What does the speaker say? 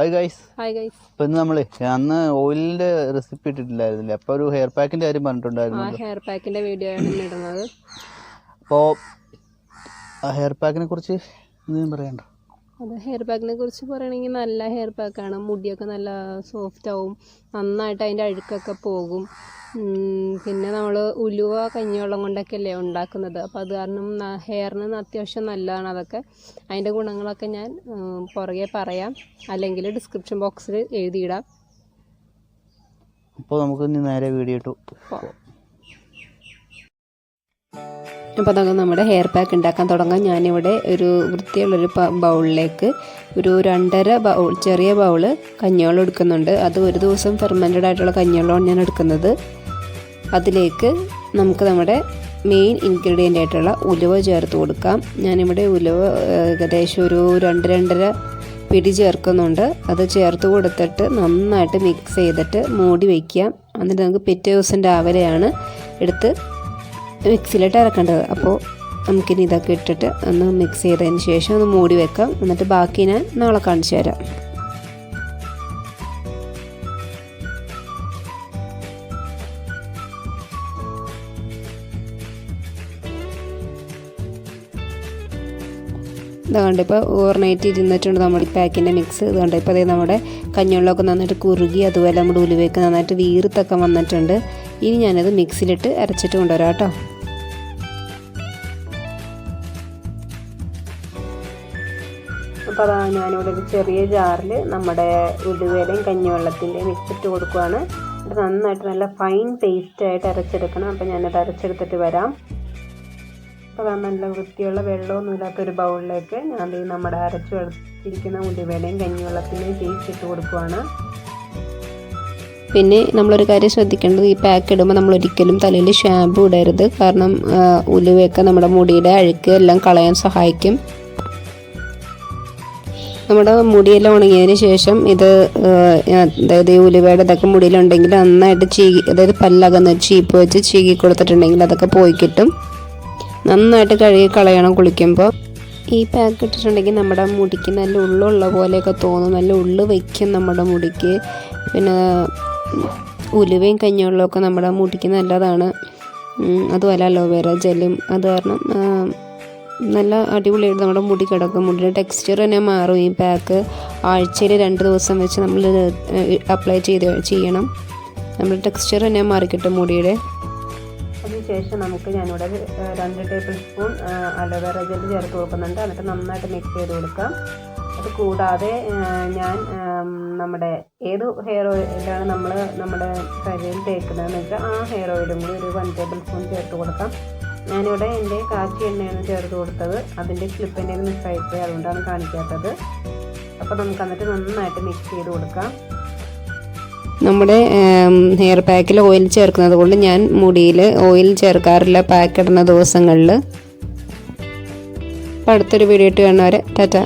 Hi guys hi guys ഇപ്പൊ ഇന്ന് നമ്മൾ അന്ന് ഓയിലിന്റെ റെസിപ്പി ഇട്ടിട്ടില്ലായിരുന്നില്ലേ? അപ്പൊ ഒരു ഹെയർ പാക്കിന്റെ കാര്യം പറഞ്ഞിട്ടുണ്ടായിരുന്നു ഹെയർ പാക്കിന്റെ വീഡിയോ ആണ് ഇടുന്നത്. അപ്പോ ആ ഹെയർ പാക്കിനെ കുറിച്ച് എന്തെങ്കിലും പറയണ്ട. അത് ഹെയർ പാക്കിനെ കുറിച്ച് പറയുകയാണെങ്കിൽ നല്ല ഹെയർ പാക്കാണ് മുടിയൊക്കെ നല്ല സോഫ്റ്റ് ആവും. നന്നായിട്ട് അതിന്റെ അഴുക്കൊക്കെ പോകും. പിന്നെ നമ്മൾ ഉലുവ കഞ്ഞിവെള്ളം കൊണ്ടൊക്കെ അല്ലേ ഉണ്ടാക്കുന്നത്. അപ്പോൾ അത് കാരണം ഹെയറിന് അത്യാവശ്യം നല്ലതാണ് അതൊക്കെ. അതിന്റെ ഗുണങ്ങളൊക്കെ ഞാൻ പുറകെ പറയാം. അല്ലെങ്കിൽ ഡിസ്ക്രിപ്ഷൻ ബോക്സിൽ എഴുതിയിടാം. അപ്പോൾ നമുക്ക് ഇനി നേരെ വീഡിയോ ഇട്ടു അപ്പോൾ അതൊക്കെ നമ്മുടെ ഹെയർ പാക്ക് ഉണ്ടാക്കാൻ തുടങ്ങാം. ഞാനിവിടെ ഒരു വൃത്തിയുള്ളൊരു ബൗളിലേക്ക് ഒരു രണ്ടര ബൗൾ ചെറിയ ബൗൾ കഞ്ഞിവെള്ളം എടുക്കുന്നുണ്ട്. അത് ഒരു ദിവസം ഫെർമെന്റഡ് ആയിട്ടുള്ള കഞ്ഞിവെള്ളമാണ് ഞാൻ എടുക്കുന്നത്. അതിലേക്ക് നമുക്ക് നമ്മുടെ മെയിൻ ഇൻഗ്രീഡിയന്റ് ആയിട്ടുള്ള ഉലുവ ചേർത്ത് കൊടുക്കാം. ഞാനിവിടെ ഉലുവ ഏകദേശം ഒരു രണ്ട് രണ്ടര പിടി ചേർക്കുന്നുണ്ട്. അത് ചേർത്ത് കൊടുത്തിട്ട് നന്നായിട്ട് മിക്സ് ചെയ്തിട്ട് മൂടി വയ്ക്കാം എന്നിട്ട് നമുക്ക് പിറ്റേ ദിവസം രാവിലെയാണ് എടുത്ത് മിക്സിയിലിട്ട് ഇറക്കേണ്ടത്. അപ്പോൾ നമുക്കിനി ഇതൊക്കെ ഇട്ടിട്ട് ഒന്ന് മിക്സ് ചെയ്തതിന് ശേഷം ഒന്ന് മൂടി വെക്കാം. എന്നിട്ട് ബാക്കി ഞാൻ നാളെ കാണിച്ചു തരാം. ഇതുകൊണ്ട് ഇപ്പോൾ ഓവർനൈറ്റ് ഇരുന്നിട്ടുണ്ട് നമ്മുടെ പാക്കിന്റെ മിക്സ് ഇതുകൊണ്ട് ഇപ്പോൾ അതേ നമ്മുടെ കഞ്ഞുള്ളൊക്കെ നന്നായിട്ട് കുറുകി അതുപോലെ നമ്മുടെ ഉലുവയൊക്കെ നന്നായിട്ട് വീർത്തൊക്കെ വന്നിട്ടുണ്ട്. ഇനി ഞാനത് മിക്സിലിട്ട് അരച്ചിട്ട് കൊണ്ടുവരാം കേട്ടോ. അപ്പോൾ അതാ ഞാനിവിടെ ചെറിയ ജാറിൽ നമ്മുടെ ഉലുവയിലെയും കഞ്ഞിവെള്ളത്തിന്റെയും മിക്സ് ഇട്ട് കൊടുക്കുവാണ്. അത് നന്നായിട്ട് നല്ല ഫൈൻ പേസ്റ്റ് ആയിട്ട് അരച്ചെടുക്കണം. അപ്പോൾ ഞാനത് അരച്ചെടുത്തിട്ട് വരാം. അപ്പോൾ അതാ നല്ല വൃത്തിയുള്ള വെള്ളമൊന്നും ഇല്ലാത്തൊരു ബൗളിലേക്ക് ഞാൻ ഈ നമ്മുടെ അരച്ചു വെച്ചിരിക്കുന്ന ഉലുവയുടെയും കഞ്ഞിവെള്ളത്തിന്റെയും പേസ്റ്റ് ഇട്ട് കൊടുക്കുവാണ്. പിന്നെ നമ്മളൊരു കാര്യം ശ്രദ്ധിക്കേണ്ടത് ഈ പാക്ക് ഇടുമ്പോൾ നമ്മൾ ഒരിക്കലും തലയിൽ ഷാമ്പു ഇടരുത്. കാരണം ഉലുവയൊക്കെ നമ്മുടെ മുടിയുടെ അഴുക്ക് എല്ലാം കളയാൻ സഹായിക്കും. നമ്മുടെ മുടിയെല്ലാം ഉണങ്ങിയതിന് ശേഷം ഇത് അതായത് ഈ ഉലുവയുടെ ഇതൊക്കെ മുടിയിലുണ്ടെങ്കിൽ നന്നായിട്ട് ചീകി അതായത് പല്ലകന്ന് ചീപ്പ് വെച്ച് ചീകി കൊടുത്തിട്ടുണ്ടെങ്കിൽ അതൊക്കെ പോയി കിട്ടും. നന്നായിട്ട് കഴുകി കളയണം കുളിക്കുമ്പോൾ ഈ പാക്ക് ഇട്ടിട്ടുണ്ടെങ്കിൽ നമ്മുടെ മുടിക്ക് നല്ല ഉള്ളുള്ള പോലെയൊക്കെ തോന്നും. നല്ല ഉള്ളു വയ്ക്കും നമ്മുടെ മുടിക്ക്. പിന്നെ ഉലുവയും കഞ്ഞുവെള്ളമൊക്കെ നമ്മുടെ മുടിക്ക് നല്ലതാണ്. അതുപോലെ അലോവേര ജെല്ലും അത് കാരണം നല്ല അടിപൊളിയായിട്ട് നമ്മുടെ മുടി കിടക്കും. മുടിയുടെ ടെക്സ്ചർ തന്നെ മാറും. ഈ പാക്ക് ആഴ്ചയിൽ രണ്ട് ദിവസം വെച്ച് നമ്മൾ അപ്ലൈ ചെയ്ത് ചെയ്യണം. നമ്മുടെ ടെക്സ്ചർ തന്നെ മാറിക്കിട്ടും മുടിയുടെ. അതിനുശേഷം നമുക്ക് ഞാനിവിടെ രണ്ട് ടേബിൾ സ്പൂൺ അലോവേറ ജെൽ ചേർത്ത് കൊടുക്കുന്നുണ്ട്. എന്നിട്ട് നന്നായിട്ട് മിക്സ് ചെയ്ത് കൊടുക്കാം. അത് കൂടാതെ ഞാൻ നമ്മുടെ ഏത് ഹെയർ ഓയിലാണ് നമ്മൾ നമ്മുടെ ശരീരം തേക്കുന്നതെന്ന് വെച്ചാൽ ആ ഹെയർ ഓയിലും കൂടി ഒരു വൺ ടേബിൾ സ്പൂൺ ചേർത്ത് കൊടുക്കാം. ഞാനിവിടെ എന്റെ കാച്ചി എണ്ണയാണ് ചേർത്ത് കൊടുത്തത്. അതിന്റെ ക്ലിപ്പ് എന്റെ മിസ്സായിപ്പോയി അതുകൊണ്ടാണ് കാണിക്കാത്തത്. അപ്പോൾ നമുക്ക് എന്നിട്ട് നന്നായിട്ട് മിക്സ് ചെയ്ത് കൊടുക്കാം. നമ്മുടെ ഹെയർ പാക്കിൽ ഓയിൽ ചേർക്കുന്നത് കൊണ്ട് ഞാൻ മുടിയിൽ ഓയിൽ ചേർക്കാറില്ല പാക്ക് ഇടുന്ന ദിവസങ്ങളിൽ. അപ്പോൾ അടുത്തൊരു വീഡിയോ ഇട്ട് കാണുന്നവരെ ടാറ്റ.